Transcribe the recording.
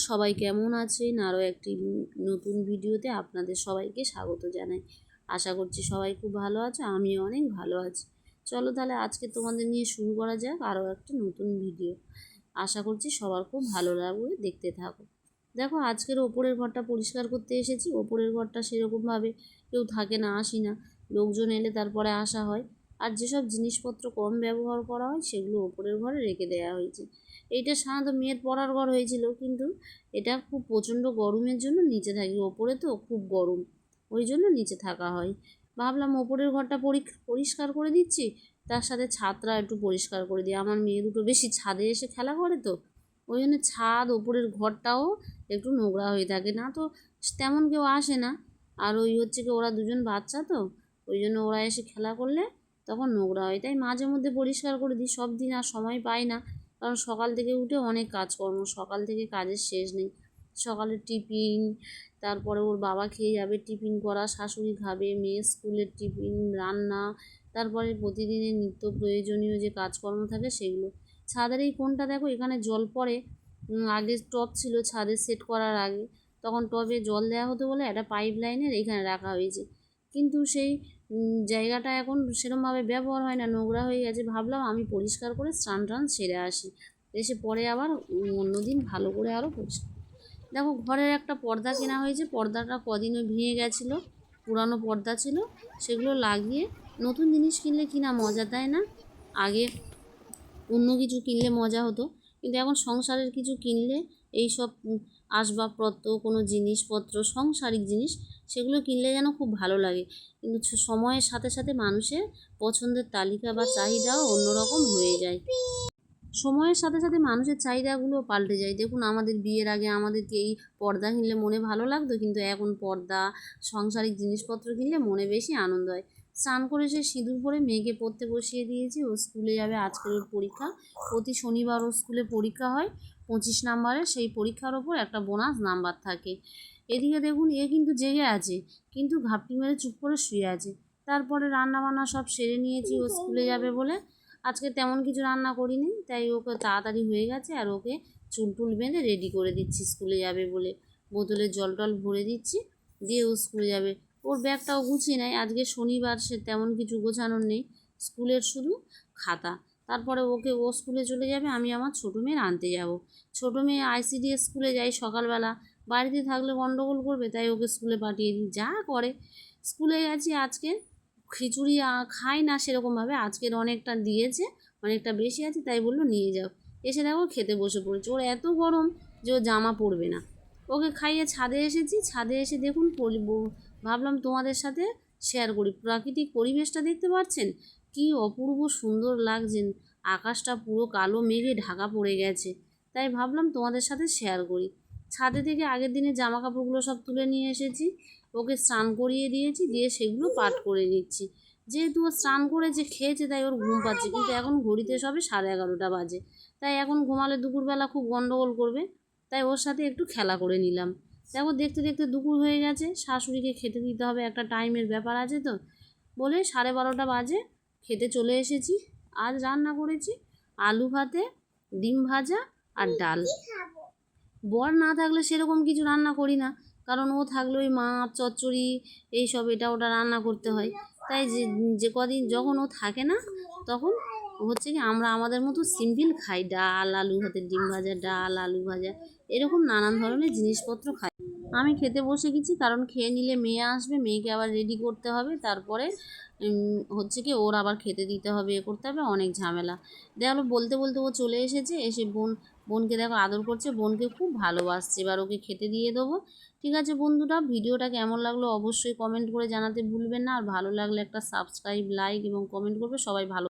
সবাই কেমন আছেন আরও একটি নতুন ভিডিওতে আপনাদের সবাইকে স্বাগত জানাই। আশা করছি সবাই খুব ভালো আছে আমি অনেক ভালো আছি। চলো তাহলে আজকে তোমাদের নিয়ে শুরু করা যাক আরও একটা নতুন ভিডিও। আশা করছি সবার খুব ভালো লাগবে, দেখতে থাকো। দেখো, আজকের ওপরের ঘরটা পরিষ্কার করতে এসেছি। ওপরের ঘরটা সেরকমভাবে কেউ থাকে না, আসি না। লোকজন এলে তারপরে আসা হয়। আর যেসব জিনিসপত্র কম ব্যবহার করা হয়, সেগুলো ওপরের ঘরে রেখে দেওয়া হয়েছে। এইটা সাধারণত মেয়ের পড়ার ঘর হয়েছিল, কিন্তু এটা খুব প্রচণ্ড গরমের জন্য নিচে থাকি, ওপরে তো খুব গরম। ওই জন্য নিচে থাকা হয়। ভাবলাম ওপরের ঘরটা পরিষ্কার করে দিচ্ছি, তার সাথে ছাদটা একটু পরিষ্কার করে দিই। আমার মেয়ে দুটো বেশি ছাদে এসে খেলা করে তো, ওই জন্য ছাদ, ওপরের ঘরটাও একটু নোংরা হয়ে থাকে। না তো তেমন কেউ আসে না, আর ওই হচ্ছে কি ওরা দুজন বাচ্চা তো, ওই জন্য ওরা এসে খেলা করলে তখন নোংরা হয়। তাই মাঝে মধ্যে পরিষ্কার করে দিই, সব দিন আর সময় পাই না। কারণ সকাল থেকে উঠে অনেক কাজকর্ম, সকাল থেকে কাজের শেষ নেই। সকালে টিফিন, তারপরে ওর বাবা খেয়ে যাবে, টিফিন করা, শাশুড়ি খাবে, মেয়ে স্কুলের টিফিন, রান্না, তারপরে প্রতিদিনের নিত্য প্রয়োজনীয় যে কাজকর্ম থাকে সেগুলো। ছাদের এই কোনটা দেখো, এখানে জল পড়ে। আগে টব ছিল, ছাদে সেট করার আগে। তখন টবে জল দেওয়া হতো বলে একটা পাইপ লাইনের এখানে রাখা হয়েছে। কিন্তু সেই জায়গাটা এখন সেরমভাবে ব্যবহার হয় না, নোংরা হয়ে গেছে। ভাবলাম আমি পরিষ্কার করে স্নান টান সেরে আসি। এসে পরে আবার অন্য দিন ভালো করে আরও পরিষ্কার দেখো, ঘরের একটা পর্দা কেনা হয়েছে। পর্দাটা কদিনও ভেঙে গেছিল, পুরানো পর্দা ছিল। সেগুলো লাগিয়ে নতুন জিনিস কিনলে কিনা মজা দেয় না? আগে অন্য কিছু কিনলে মজা হতো। কিন্তু এখন সংসারের কিছু কিনলে এই সব আসবাবপত্র, কোনো জিনিসপত্র, সংসারিক জিনিস, সেগুলো কিনলে যেন খুব ভালো লাগে। কিন্তু সময়ের সাথে সাথে মানুষের পছন্দের তালিকা বা চাহিদাও অন্যরকম হয়ে যায়। সময়ের সাথে সাথে মানুষের চাহিদাগুলো পাল্টে যায়। দেখুন, আমাদের বিয়ের আগে আমাদেরকে এই পর্দা কিনলে মনে ভালো লাগতো, কিন্তু এখন পর্দা, সংসারিক জিনিসপত্র কিনলে মনে বেশি আনন্দ হয়। স্নান করে সে সিঁদুর পরে মেয়েকে পড়তে বসিয়ে দিয়েছি। ও স্কুলে যাবে আজকের ওর পরীক্ষা। প্রতি শনিবার ও স্কুলে পরীক্ষা হয়। পঁচিশ নাম্বারে সেই পরীক্ষার ওপর একটা বোনাস নাম্বার থাকে। এদিকে দেখুন, এ কিন্তু জেগে আছে, কিন্তু ঘাপটি মেরে চুপ করে শুয়ে আছে। তারপরে রান্না বান্না সব সেরে নিয়েছি, ও স্কুলে যাবে বলে। আজকে তেমন কিছু রান্না করিনি, তাই ওকে তাড়াতাড়ি হয়ে গেছে আর ওকে চুল টুল বেঁধে রেডি করে দিচ্ছি, স্কুলে যাবে বলে। বোতলে জল টল ভরে দিচ্ছি, দিয়ে ও স্কুলে যাবে। ওর ব্যাগটাও গুছিয়ে নেয়। আজকে শনিবার সে তেমন কিছু গোছানোর নেই। স্কুলের শুধু খাতা। তারপরে ওকে ও স্কুলে চলে যাবে, আমি আমার ছোটো মেয়ের আনতে যাব। ছোটো মেয়ে আইসিডিএস স্কুলে যাই সকালবেলা। বাড়িতে থাকলে গন্ডগোল করবে, তাই ওকে স্কুলে পাঠিয়ে দিই। যা করে। স্কুলে গেছি আজকে। খিচুড়ি খায় না সেরকমভাবে। আজকের অনেকটা দিয়েছে, অনেকটা বেশি আছে, তাই বলল নিয়ে যাও। এসে দেখো খেতে বসে পড়েছে। ওর এত গরম যে ও জামা পরবে না। ওকে খাইয়ে ছাদে এসেছি। ছাদে এসে দেখুন ভাবলাম তোমাদের সাথে শেয়ার করি। প্রাকৃতিক পরিবেশটা দেখতে পাচ্ছেন? কি অপূর্ব সুন্দর লাগছেন আকাশটা পুরো কালো মেঘে ঢাকা পড়ে গেছে। তাই ভাবলাম তোমাদের সাথে শেয়ার করি। ছাদে থেকে আগের দিনে জামা কাপড়গুলো সব তুলে নিয়ে এসেছি। ওকে স্নান করিয়ে দিয়েছি, দিয়ে সেগুলো পাট করে নিচ্ছি। যেহেতু ও স্নান করেছে, খেয়েছে, তাই ওর ঘুম পাচ্ছে। কিন্তু এখন ঘড়িতে সবে সাড়ে এগারোটা বাজে। তাই এখন ঘুমালে দুপুরবেলা খুব গন্ডগোল করবে। তাই ওর সাথে একটু খেলা করে নিলাম। দেখো দেখতে দেখতে দুপুর হয়ে গেছে। শাশুড়িকে খেতে দিতে হবে একটা টাইমের ব্যাপার আছে তো। বলে সাড়ে বারোটা বাজে খেতে চলে এসেছি। আজ রান্না করেছি আলু ভাতে ডিম ভাজা আর ডাল। বর না থাকলে সেরকম কিছু রান্না করি না। কারণ ও থাকলে ওই মাছ চচ্চড়ি এইসব এটা ওটা রান্না করতে হয়। তাই যে যে কদিন যখন ও থাকে না তখন হচ্ছে কি আমরা আমাদের মতো সিম্পল খাই। ডাল আলু ভাতের ডিম ভাজা ডাল আলু ভাজা এরকম নানান ধরনের জিনিসপত্র খাই। আমি খেতে বসে গেছি, কারণ খেয়ে নিলে মেয়ে আসবে, মেয়েকে আবার রেডি করতে হবে, তারপরে হচ্ছে কি ওর আবার খেতে দিতে হবে, এ করতে হবে, অনেক ঝামেলা। দেখো বলতে বলতে ও চলে এসেছে, এসে বোন, বোনকে দেখো আদর করছে, বোনকে খুব ভালোবাসছে, এবার ওকে খেতে দিয়ে দেবো। ঠিক আছে বন্ধুরা, ভিডিওটা কেমন লাগল অবশ্যই কমেন্ট করে জানাতে ভুলবেন না, আর ভালো লাগলে একটা সাবস্ক্রাইব লাইক এবং কমেন্ট করবে, সবাই ভালো